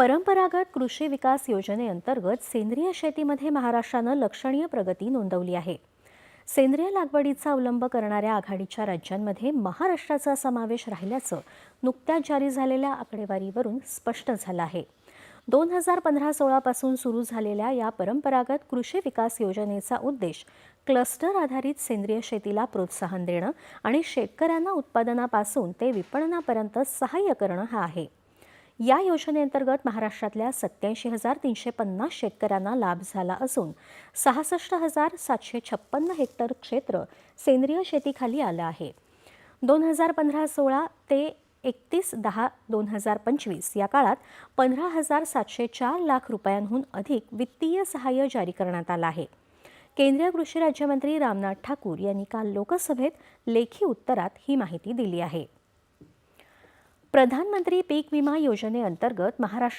परंपरागत कृषी विकास योजनेअंतर्गत सेंद्रिय शेतीमध्ये महाराष्ट्रानं लक्षणीय प्रगती नोंदवली आहे. सेंद्रिय लागवडीचा अवलंब करणाऱ्या आघाडीच्या राज्यांमध्ये महाराष्ट्राचा समावेश राहिल्याचं नुकत्याच जारी झालेल्या आकडेवारीवरून स्पष्ट झालं आहे. दोन हजार पंधरा सोळापासून सुरू झालेल्या या परंपरागत कृषी विकास योजनेचा उद्देश क्लस्टर आधारित सेंद्रिय शेतीला प्रोत्साहन देणं आणि शेतकऱ्यांना उत्पादनापासून ते विपणनापर्यंत सहाय्य करणं हा आहे. या योजनेअंतर्गत महाराष्ट्रातल्या सत्याऐंशी हजार तीनशे पन्नास शेतकऱ्यांना लाभ झाला असून सहासष्ट हजार सातशे छप्पन्न हेक्टर क्षेत्र सेंद्रिय शेतीखाली आलं आहे. दोन हजार पंधरा सोळा ते एकतीस दहा दोन हजार पंचवीस या काळात पंधरा हजार सातशे चार लाख रुपयांहून अधिक वित्तीय सहाय्य जारी करण्यात आलं आहे. केंद्रीय कृषी राज्यमंत्री रामनाथ ठाकूर यांनी काल लोकसभेत लेखी उत्तरात ही माहिती दिली आहे. प्रधानमंत्री पीक विमा योजनेअंतर्गत महाराष्ट्र